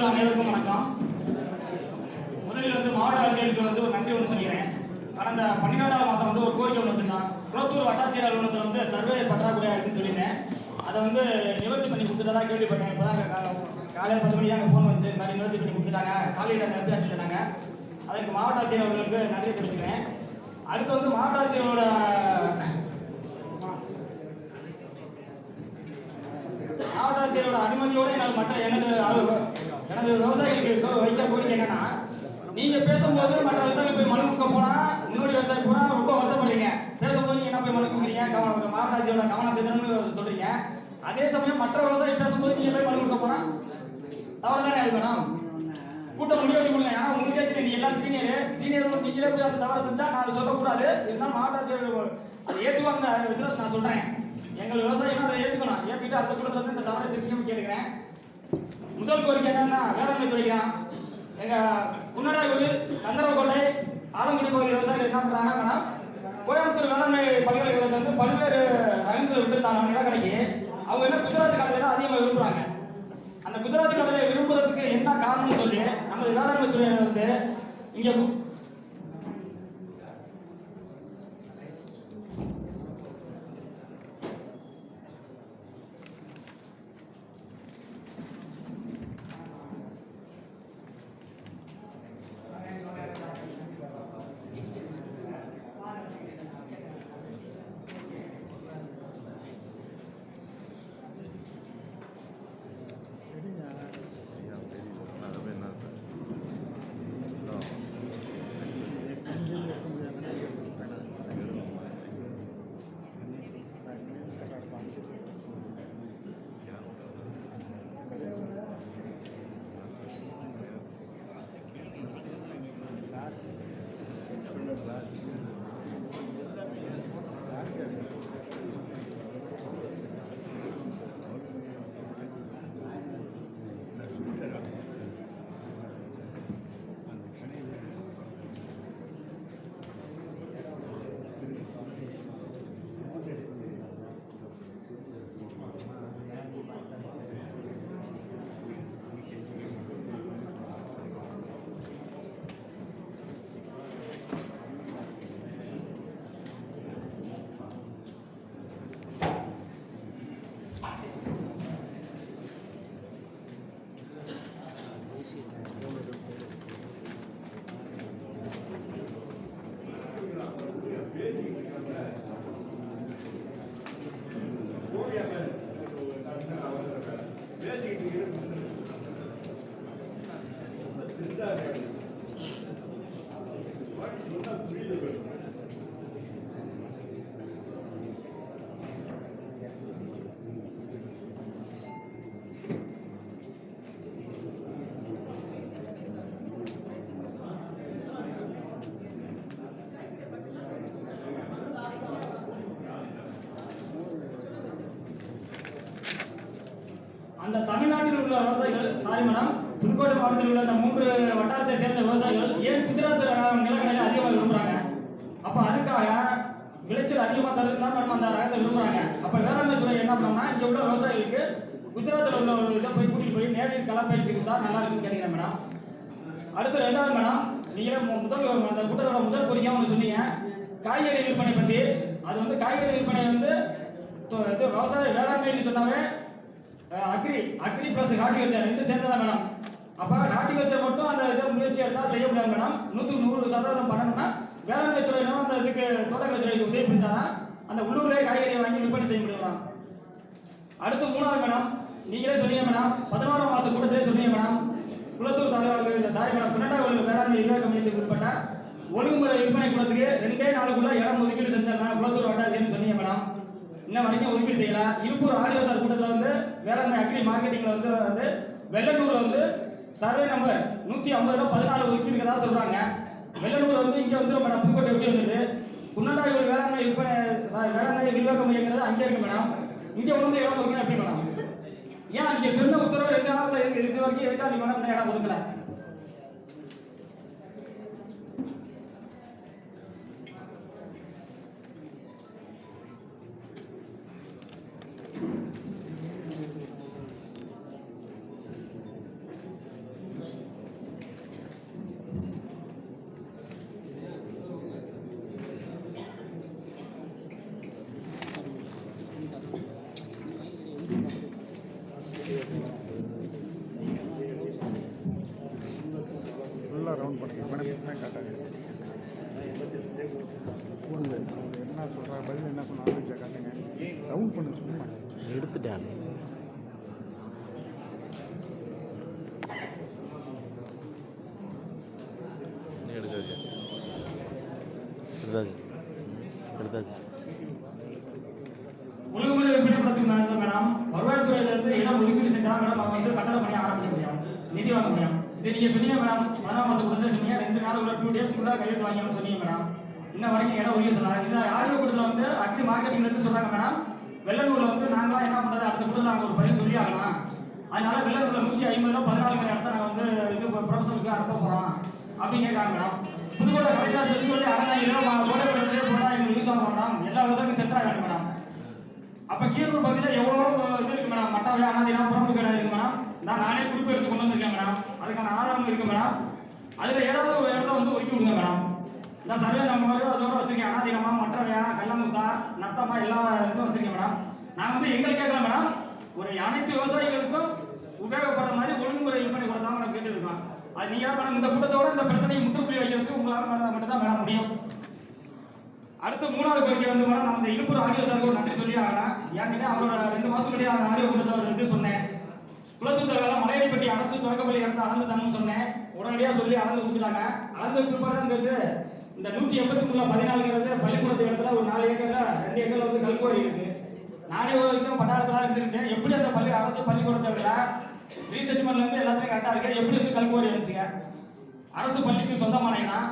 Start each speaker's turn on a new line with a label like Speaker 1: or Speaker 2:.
Speaker 1: உள்ள அனைவருக்கும் வணக்கம் முதலில் வந்து மாவட்ட ஆட்சியருக்கு வந்து ஒரு நன்றி ஒன்று சொல்லிக்கிறேன். கடந்த பன்னிரெண்டாவது மாதம் வந்து ஒரு கோரிக்கை ஒன்று வச்சிருந்தான் குளத்தூர் வட்டாட்சியர் அலுவலகத்தில் வந்து சர்வே பற்றாக்குறையாக இருக்குன்னு சொல்லியிருந்தேன். அதை வந்து நிவர்த்தி பண்ணி கொடுத்துட்டதா கேள்விப்பட்டேன். இப்போ தான் காலையில் பத்து மணிக்கு அங்கே ஃபோன் வந்து இந்த மாதிரி நிவர்த்தி பண்ணி கொடுத்துட்டாங்க. காலையில் நிரப்பியா சொல்லிட்டாங்க அதற்கு மாவட்ட ஆட்சியர் அவர்களுக்கு நன்றி தெரிவிச்சுக்கிறேன். அடுத்து வந்து மாவட்ட ஆட்சியரோட மாவட்ட ஆட்சியரோட அனுமதியோடு நான் மற்ற எனது அலுவலகம் எனது விவசாயிகளுக்கு கோ- வைக்கிற கோரிக்கை என்னன்னா நீங்க பேசும்போது மற்ற விவசாயிகள் போய் மனு கொடுக்க போனா முன்னோடி விவசாயி பூரா ரொம்ப வருத்தப்படுறீங்க. பேசும்போது நீங்க என்ன போய் மனு கொடுக்குறீங்க? கவனம் மாவட்ட ஆட்சியரோட கவனம் செலுத்தணும்னு சொல்றீங்க. அதே சமயம் மற்ற விவசாயி பேசும்போது நீங்க போய் மனு கொடுக்க போனா தவறு தானே இருக்கணும்? கூட்டம் முடிவு பண்ணி கொடுங்க. ஏன்னா உங்களுக்கே தெரியும் நீ எல்லாம் சீனியர். சீனியர் நீங்களே போய் அந்த தவறை செஞ்சா நான் அதை சொல்லக்கூடாது. இருந்தாலும் மாவட்ட ஆட்சியர் அதை ஏற்றுவாங்க நான் சொல்றேன். எங்கள் விவசாயிகள் அதை ஏற்றுக்கணும் ஏற்றுக்கிட்டு அடுத்த கூட்டத்தில் வந்து இந்த தவறை திருத்தியும் கேட்டுக்கிறேன். முதல் கோரிக்கை என்னன்னா வேளாண்மை துறை எங்க குன்னடா கோவில் கந்தரவக்கோட்டை ஆலங்குடி பகுதி விவசாயிகள் என்ன பண்றாங்கன்னா கோயம்புத்தூர் வேளாண்மை பல்கலைக்கழகத்தில் வந்து பல்வேறு ரகங்களை விட்டுருந்தாங்க நிலக்கடைக்கு. அவங்க என்ன குஜராத் கடலை தான் அதிகமாக விரும்புறாங்க. அந்த குஜராத் கடலை விரும்புறதுக்கு என்ன காரணம்னு சொல்லி நமது வேளாண்மை துறையினர் வந்து இங்கே கு- அந்த தமிழ்நாட்டில் உள்ள விவசாயிகள் சாரி மேடம் புதுக்கோட்டை மாவட்டத்தில் உள்ள இந்த மூன்று வட்டாரத்தை சேர்ந்த விவசாயிகள் ஏன் குஜராத் நிலக்கடலை அதிகமாக விரும்புறாங்க? அப்ப அதுக்காக விளைச்சல் அதிகமாக தடுத்து தான் மேடம் அந்த ரகத்தை விரும்புறாங்க. அப்ப வேளாண்மை துறை என்ன பண்ணோம்னா இங்க உள்ள விவசாயிகளுக்கு குஜராத்தில் உள்ள ஒரு இதை போய் கூட்டிட்டு போய் நேரில் களப்பயிற்சி கொடுத்தா நல்லா இருக்குன்னு கேட்கிறேன் மேடம் அடுத்து ரெண்டாவது மேடம் நீங்களே முதல் அந்த கூட்டத்தோட முதல் கோரிக்கையாக ஒன்று சொன்னீங்க. காய்கறி விற்பனை பற்றி அது வந்து காய்கறி விற்பனை வந்து இது விவசாய வேளாண்மைன்னு சொன்னாவே அக்ரி அக்ரி ப்ளஸ் ஹார்டிகல்ச்சர் ரெண்டு சேர்ந்ததா மேடம்? அப்போ ஹார்டிகல்ச்சர் மட்டும் அந்த இதை முயற்சி எடுத்தால் செய்ய முடியாது மேடம். நூற்றுக்கு நூறு சதவீதம் பண்ணணும்னா வேளாண்மை துறையினரும் அந்த இதுக்கு தோட்டக்கலை துறைக்கு உதவி பண்ணிட்டாதான் அந்த உள்ளூர்லேயே காய்கறியை வாங்கி விற்பனை செய்ய முடியும் மேடம். அடுத்து மூணாவது மேடம். நீங்களே சொன்னீங்க மேடம். பதினோராம் மாதம் கூட்டத்திலே சொன்னீங்க மேடம். குளத்தூர் தாலுகாவுக்கு இந்த சாரி மேடம். பன்னெண்டாவது வேளாண்மை நிர்வாக மையத்துக்கு உட்பட்ட ஒழுங்குமுறை விற்பனை கூடத்துக்கு ரெண்டே நாளுக்குள்ள இடம் ஒதுக்கீடு செஞ்சாங்க குளத்தூர் வட்டாட்சியர்னு சொன்னீங்க மேடம் இன்ன வரைக்கும் ஒதுக்கீடு செய்யல. இருப்பூர் ஆடியோசார் கூட்டத்தில் வந்து வேளாண்மை அக்ரி மார்க்கெட்டிங்கில் வந்து வந்து வெள்ளனூர்ல வந்து சர்வே நம்பர் நூத்தி ஐம்பதுல பதினாலு ஒதுக்கி இருக்கதா சொல்கிறாங்க வெள்ளனூர் வந்து இங்கே வந்து மேடம் புதுக்கோட்டை விட்டு வந்துருது. குன்னண்டாயூர் வேளாண்மை விற்பனை sorry, வேளாண்மை விரிவாக்க இயக்கிறது அங்கே இருக்கு மேடம் இங்கே வந்து இடம் ஒதுக்கணும் எப்படி மேடம் ஏன் இங்கே சொன்ன உத்தரவு ரெண்டு நாளில் இது இது வரைக்கும் எதுக்காக நீ மேடம் இடம் ஒதுக்கல?
Speaker 2: ஃபுல்லாக ரவுண்ட் பண்ணுறேன் மேடம்
Speaker 1: என்ன சொல்கிறா பதில் என்ன சொன்னால் ஆரஞ்சா
Speaker 3: காட்டுங்க. ரவுண்ட் பண்ண சும்மா.
Speaker 4: எடுத்துட்டேன். எடுக்காது எடுத்தாச்சு. எடுத்தாச்சு.
Speaker 1: உலக முதல் வருவாய்த்துறையிலிருந்து இடம் ஒதுக்கீடு செஞ்சால் மேடம் அவங்க வந்து கட்டணம் பணியை ஆரம்பிக்க முடியும். நிதி வாங்க முடியும். இது நீங்க சொன்னீங்க மேடம் பதினாம் மாசம் கொடுத்து சொன்னீங்க. ரெண்டு நாள் உள்ள டூ டேஸ் கூட கையெழுத்து வாங்கணும்னு சொன்னீங்க மேடம் இன்ன வரைக்கும் இடம் ஒதுக்கி சொன்னாங்க. இந்த ஆடியோ கூட்டத்தில் வந்து அக்ரி மார்க்கெட்டிங்ல இருந்து சொல்றாங்க மேடம் வெள்ளனூர்ல வந்து நாங்களாம் என்ன பண்றது? அடுத்த கூட்டத்தில் நாங்கள் ஒரு பதில் சொல்லி ஆகலாம். அதனால வெள்ளனூர்ல நூற்றி ஐம்பது ரூபா பதினாலுங்கிற இடத்த நாங்கள் வந்து இது ப்ரொஃபஸருக்கு அனுப்ப போறோம். அப்படின்னு கேட்குறாங்க மேடம் புதுக்கோட்டை கலெக்டர் செஞ்சுக்கொண்டு அறந்தாயிரம் கோடைக்குளத்திலே போனால் எங்களுக்கு யூஸ் ஆகும் மேடம் எல்லா விவசாயிக்கும் சென்டர் ஆகணும் மேடம் அப்ப கீரூர் பகுதியில் எவ்வளோ இது இருக்கு மேடம் மற்ற அனாதினா புறம்பு கடை இருக்கு மேடம் நான் நானே குறிப்பு எடுத்து கொண்டு வந்திருக்கேன் மேடம் அதுக்கான ஆதாரம் இருக்கு மேடம் அதில் ஏதாவது ஒரு இடத்த வந்து ஒதுக்கி விடுங்க மேடம் இந்த சர்வே நம்பர் அதோட வச்சுருக்கேன். அனாதீனமா மற்றவையா கல்லாங்குத்தா நத்தமா எல்லா இதுவும் வச்சுருக்கேன் மேடம் நாங்கள் வந்து எங்களுக்கு கேட்குறோம் மேடம் ஒரு அனைத்து விவசாயிகளுக்கும் உபயோகப்படுற மாதிரி ஒழுங்குமுறை விற்பனை கூட தான் மேடம் கேட்டுருக்கோம். அது நீங்கள் மேடம் இந்த கூட்டத்தோட இந்த பிரச்சனையை முற்றுப்புள்ளி வைக்கிறதுக்கு உங்களால் மேடம் மட்டும் தான் மேடம் முடியும். அடுத்து மூணாவது கோரிக்கை வந்து மேடம் நம்ம இந்த இருப்பூர் ஆடியோ சாருக்கு ஒரு நன்றி சொல்லி ஆகலாம் ஏன்னா அவரோட ரெண்டு மாதம் முன்னாடி அந்த ஆடியோ கூட்டத்தில் ஒரு இது சொன்னேன். குளத்தூர் தலைவரெல்லாம் மலையடிப்பட்டி அரசு தொடக்கப்பள்ளி இடத்த அளந்து தரணும்னு சொன்னேன். உடனடியாக சொல்லி அளந்து கொடுத்துட்டாங்க. அளந்து பிற்பாடு தான் இந்த இந்த நூற்றி எண்பத்தி மூணுல பதினாலுங்கிறது பள்ளிக்கூடத்து இடத்துல ஒரு நாலு ஏக்கர்ல ரெண்டு ஏக்கர்ல வந்து கல்குவாரி இருக்கு. நானே ஒரு வரைக்கும் பட்டாளத்தில் இருந்திருக்கேன் எப்படி அந்த பள்ளி அரசு பள்ளிக்கூடத்துல ரீசெட்டில்மெண்ட்ல இருந்து எல்லாத்துலையும் கரெக்டாக இருக்கு. எப்படி வந்து கல்குவாரி இருந்துச்சுங்க அரசு பள்ளிக்கு சொந்தமான இடம்